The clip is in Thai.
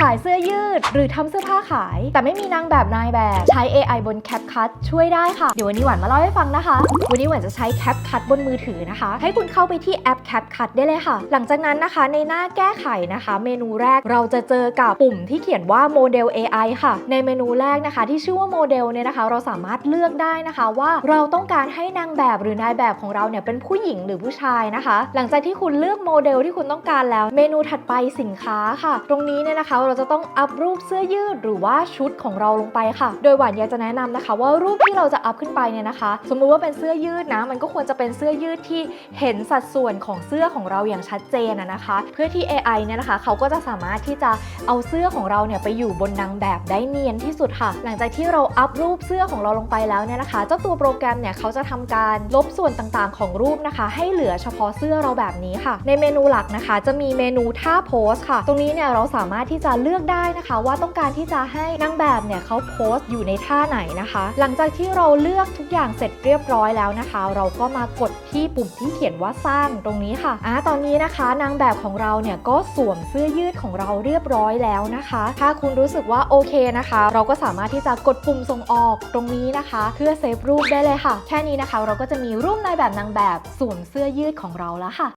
ขายเสื้อยืด หรือทำเสื้อผ้าขาย แต่ไม่มีนางแบบนายแบบใช้ AI บน CapCut ช่วยได้ค่ะ เดี๋ยววันนี้หวานมาเล่าให้ฟังนะคะ วันนี้หวานจะใช้ CapCut บนมือถือนะคะ ให้คุณเข้าไปที่แอป CapCut ได้เลยค่ะ หลังจากนั้นนะคะ ในหน้าแก้ไขนะคะ เมนูแรกเราจะเจอกับปุ่มที่เขียนว่าโมเดล AI ค่ะ ในเมนูแรกนะคะ ที่ชื่อว่าโมเดลเนี่ยนะคะ เราสามารถเลือกได้นะคะว่าเราต้องการให้นางแบบหรือนายแบบของเราเนี่ยเป็นผู้หญิงหรือผู้ชายนะคะ หลังจากที่คุณเลือกโมเดลที่คุณต้องการแล้ว เมนูถัดไปสินค้าค่ะ ตรงนี้เนี่ยนะคะเราจะต้องอัพรูปเสื้อยืดหรือว่าชุดของเราลงไปค่ะ โดยหวานอยากจะแนะนำนะคะ ว่ารูปที่เราจะอัพขึ้นไปเนี่ยนะคะ สมมุติว่าเป็นเสื้อยืดนะ มันก็ควรจะเป็นเสื้อยืดที่เห็นสัดส่วนของเสื้อของเราอย่างชัดเจนนะคะ เพื่อที่ AI เนี่ยนะคะ เขาก็จะสามารถที่จะเอาเสื้อของเราเนี่ยไปอยู่บนนางแบบได้เนียนที่สุดค่ะ หลังจากที่เราอัพรูปเสื้อของเราลงไปแล้วเนี่ยนะคะ เจ้าตัวโปรแกรมเนี่ยเขาจะทำการลบส่วนต่างๆ ของรูปนะคะ ให้เหลือเฉพาะเสื้อเราแบบนี้ค่ะ ในเมนูหลักนะคะ จะมีเมนูท่าโพสค่ะ ตรงนี้เนี่ยเราสามารถที่จะเลือกได้นะคะว่าต้องการที่จะให้นางแบบเนี่ยเขาโพสต์อยู่ในท่าไหนนะคะ หลังจากที่เราเลือกทุกอย่างเสร็จเรียบร้อยแล้วนะคะ เราก็มากดที่ปุ่มที่เขียนว่าสร้างตรงนี้ค่ะอ่าตอนนี้นะคะ นางแบบของเราเนี่ยก็สวมเสื้อยืดของเราเรียบร้อยแล้วนะคะ ถ้าคุณรู้สึกว่าโอเคนะคะ เราก็สามารถที่จะกดปุ่มส่งออกตรงนี้นะคะ เพื่อเซฟรูปได้เลยค่ะ แค่นี้นะคะ เราก็จะมีรูปนายแบบนางแบบสวมเสื้อยืดของเราแล้วค่ะ